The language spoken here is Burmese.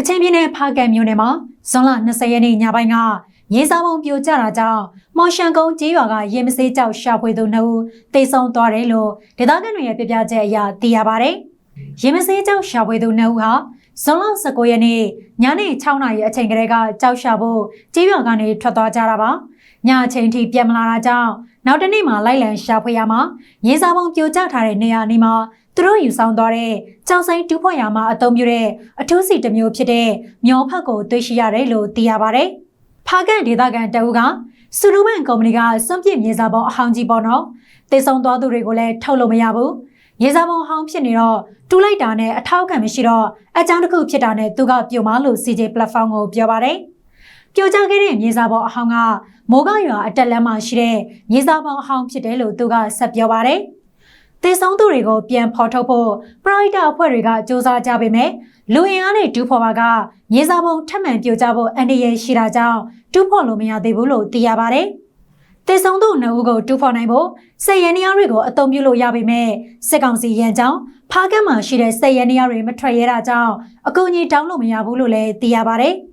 ကချင်ပြည်နယ်ဖားကန့်မြို့နယ်မှာဇွန်လ20ရက်နေ့ညပိုင်းကရေစာပုံပြိုကျတာကြောင့်မော်ရှန်ကုန်းကျေးရွာကရေမစေးကြောက်ရှာဖွေသူနှစ်ဦးတေဆုံးသွားတယ်လို့ဒေသခံတွေရဲ့ပြပြချက်အရသိရပါဗျ။ရေမစေးကြောက်ရှာဖွေသူနှစ်ဦးဟာ ဇွန်လ19ရက်နေ့ညနေ6နာရီအချိန်ကလေးကကြောက်ရှာဖို့ကျေးရွာကနေထွက်သွားကြတာပါ။ညအချိန်ထိပြန်မလာတာကြောင့်နောက်တနေ့မှလိုက်လံရှာဖွေရမှာရေစာပုံပြိုကျထားတဲ့နေရာအနီးမှာသူတို့ယူဆောင်သွားတဲ့ကြောက်ဆိုင်တူးဖွက်ရမှာအသုံးပြုတဲ့အထူးစီတစ်မျိုးဖြစ်တဲ့မျောဖက်ကိုတွေ့ရှိရတယ်လို့သိရပါတယ်။ဖားကန်ဒေသခံတအူးကစူလူမန်ကုမ္ပဏီကစွန့်ပစ်မြေစာပုံအဟောင်းကြီးပေါ့နော်။တေဆုံးသွားသူတွေကိုလည်းထုတ်လို့မရဘူး။ ရေစာပုံအဟောင်းဖြစ်နေတော့တူးလိုက်တာနဲ့အထောက်အခံမရှိတော့အကြောင်းတစ်ခုဖြစ်တာနဲ့သူကပြုံမလို့ CJ platform ကိုပြောပါတယ်။ပြိုကျခဲ့တဲ့မြေစာပုံအဟောင်းကမိုးကရွာအတက်လမ်းမှာရှိတဲ့မြေစာပုံအဟောင်းဖြစ်တယ်လို့သူကဆက်ပြောပါတယ်။တေဆုံးသူတွေကိုပြန်ဖော်ထုတ်ဖို့ပရိုက်တာအဖွဲ့တွေကစ조사ကြပေမဲ့လူအင်အားနဲ့ဒူးဖော်ပါကမြေစာပုံထပ်မံပြိုကျဖို့အန္တရာယ်ရှိတာကြောင့်ဒူးဖော်လို့မရသေးဘူးလို့သိရပါတယ်။ တေဆုံးသူနှစ်ဦးကိုဒူးဖော်နိုင်ဖို့စစ်ရဲနေရာတွေကိုအသုံးပြုလို့ရပေမဲ့စစ်ကောင်စီရန်ကြောင့်ဖားကတ်မှာရှိတဲ့စစ်ရဲနေရာတွေမထွက်ရဲတာကြောင့်အကူအညီတောင်းလို့မရဘူးလို့လည်းသိရပါတယ်။